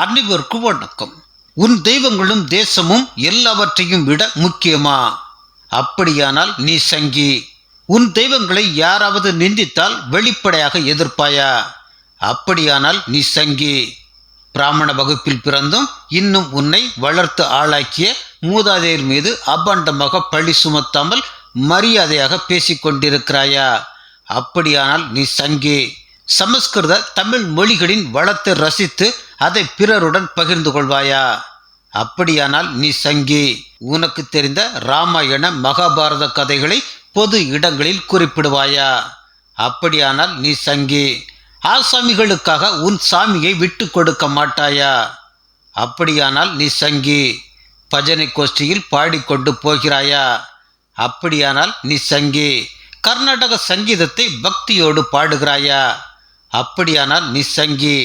அனைவருக்கும் வணக்கம் உன் தெய்வங்களும் தேசமும் எல்லாவற்றையும் விட முக்கியமா? அப்படியானால் நீ சங்கி உன் தெய்வங்களை யாராவது நிந்தித்தால் வெளிப்படையாக எதிர்ப்பாயா? அப்படியானால் நீ சங்கி. பிராமண வகுப்பில் பிறந்தும் இன்னும் உன்னை வளர்த்து ஆளாக்கிய மூதாதையர் மீது அபாண்டமாக பழி சுமத்தாமல் மரியாதையாக பேசிக் கொண்டிருக்கிறாயா? அப்படியானால் நீ சங்கி. சமஸ்கிருத தமிழ் மொழிகளின் வளத்தை ரசித்து அதை பிறருடன் பகிர்ந்து கொள்வாயா? அப்படியானால் நீ சங்கி உனக்கு தெரிந்த ராமாயண மகாபாரத கதைகளை பொது இடங்களில் குறிப்பிடுவாயா? அப்படியானால் நீ சங்கி ஆசாமிகளுக்காக உன் சாமியை விட்டு கொடுக்க மாட்டாயா? அப்படியானால் நீ சங்கி பஜனை கோஷ்டியில் பாடிக்கொண்டு போகிறாயா? அப்படியானால் நீ சங்கி கர்நாடக சங்கீதத்தை பக்தியோடு பாடுகிறாயா? அப்படியானால் நீ சங்கி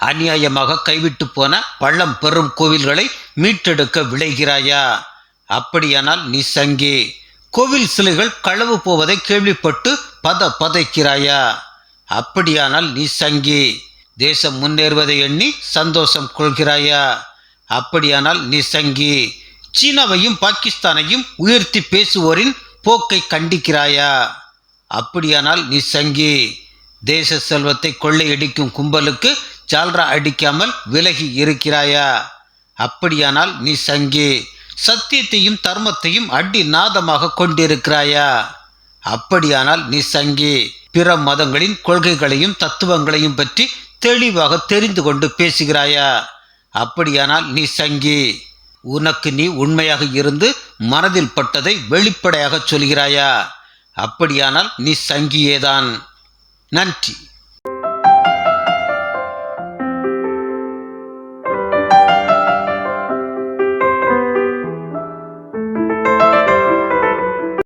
அநியாயமாக கைவிட்டு போன பள்ளம் பெறும் கோவில்களை மீட்டெடுக்க விளைகிறாயா? அப்படியானால் நீ சங்கி கோவில் சிலைகள் களவு போவதை கேள்விப்பட்டு பத பதைக்கிறாயா? அப்படியானால் நீ சங்கி தேசம் முன்னேறுவதை எண்ணி சந்தோஷம் கொள்கிறாயா? அப்படியானால் நீ சங்கி சீனாவையும் பாகிஸ்தானையும் உயர்த்தி பேசுவோரின் போக்கை கண்டிக்கிறாயா? அப்படியானால் நீ சங்கி தேச செல்வத்தை கொள்ளையடிக்கும் கும்பலுக்கு ஜால்ரா அடிக்காமல் விலகி இருக்கிறாயா? அப்படியானால் நீ சங்கி சத்தியத்தையும் தர்மத்தையும் அடி நாதமாக கொண்டிருக்கிறாயா? அப்படியானால் நீ சங்கி பிற மதங்களின் கொள்கைகளையும் தத்துவங்களையும் பற்றி தெளிவாக தெரிந்து கொண்டு பேசுகிறாயா? அப்படியானால் நீ சங்கி உனக்கு நீ உண்மையாக இருந்து மனதில் பட்டதை வெளிப்படையாக சொல்கிறாயா? அப்படியானால் நீ சங்கியேதான். நன்றி.